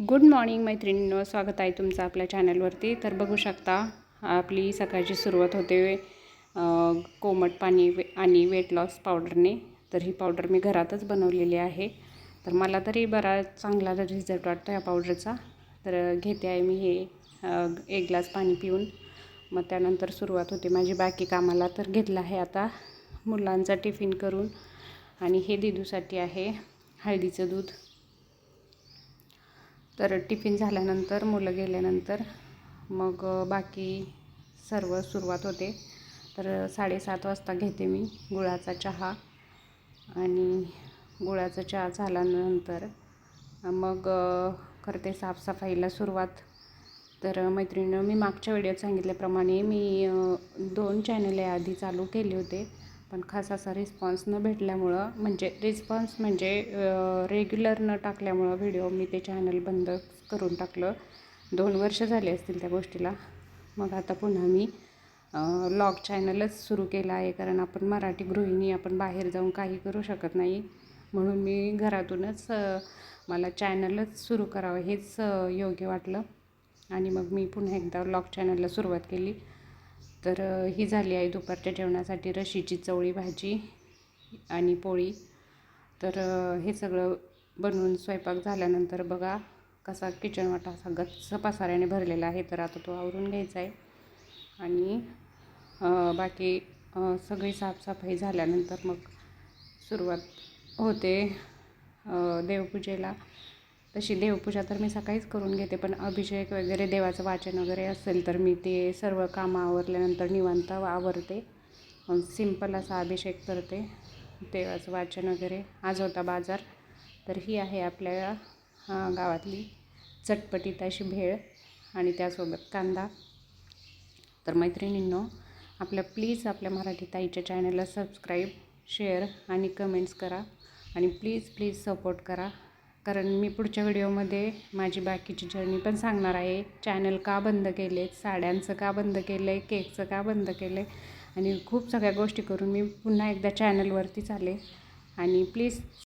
Good morning मैत्रिणींनो. स्वागत आहे तुमचं आपल्या चॅनलवरती तर बघू शकता आपली सकाळची सुरुवात होते कोमट पाणी वे- आणि वेट लॉस पावडरने तर ही पावडर मी घरातच बनवलेली आहे. तर मला तरी बरा चांगला रिझल्ट वाटतो या पावडरचा तर घेते आहे मी हे एक ग्लास पाणी पिऊन. मग त्यानंतर सुरुवात होते माझी बाकी कामाला. तर घेतलं आहे आता मुलांचा टिफिन करून. आणि हे दिदूसाठी आहे हळदीचं दूध. तर टिफिन झाल्यानंतर मुलं गेल्यानंतर मग बाकी सर्व सुरुवात होते. तर साडेसात वाजता घेते मी गुळाचा चहा आणि गुळाचा चहा झाल्यानंतर मग करते साफसफाईला सुरुवात. तर मैत्रिणीनं मी मागच्या व्हिडिओत सांगितल्याप्रमाणे मी दोन चॅनल आधी चालू केले होते. पण खास असा रिस्पॉन्स न भेटल्यामुळं म्हणजे रिस्पॉन्स म्हणजे रेग्युलर न टाकल्यामुळं व्हिडिओ मी ते चॅनल बंद करून टाकलं. दोन वर्ष झाले असतील त्या गोष्टीला. मग आता पुन्हा मी लॉग चॅनलच सुरू केलं आहे. कारण आपण मराठी गृहिणी आपण बाहेर जाऊन काही करू शकत नाही. म्हणून मी घरातूनच मला चॅनलच सुरू करावं हेच योग्य वाटलं. आणि मग मी पुन्हा एकदा लॉग चॅनलला सुरुवात केली. तर ही झाली आहे दुपारच्या जेवणासाठी रशीची चवळी भाजी आणि पोळी. तर हे सगळं बनवून स्वयंपाक झाल्यानंतर बघा कसा किचन वाटा असा गच्च पसाऱ्याने भरलेला आहे. तर आता तो आवरून घ्यायचा आहे. आणि बाकी सगळी साफसफाई झाल्यानंतर मग सुरुवात होते देवपूजेला. तशी देवपूजा तर मी सकाळीच करून घेते पण अभिषेक वगैरे देवाचं वाचन वगैरे असेल तर मी ते सर्व कामं आवरल्यानंतर निवांत आवरते. सिंपल असा अभिषेक करते देवाचं वाचन वगैरे. आज होता बाजार तर ही आहे आपल्या गावातली चटपटीत अशी भेळ आणि त्यासोबत कांदा. तर मैत्रिणींनो आपल्या प्लीज आपल्या मराठी ताईच्या चॅनलला सबस्क्राईब शेअर आणि कमेंट्स करा आणि प्लीज प्लीज सपोर्ट करा. कारण मी पुढच्या व्हिडिओमध्ये माझी बाकीची जर्नी पण सांगणार आहे. चॅनल का बंद केले साड्यांचं का बंद केलं आहे केकचं का बंद केलं? आहे आणि खूप सगळ्या गोष्टी करून मी पुन्हा एकदा चॅनलवरतीच आले आणि प्लीज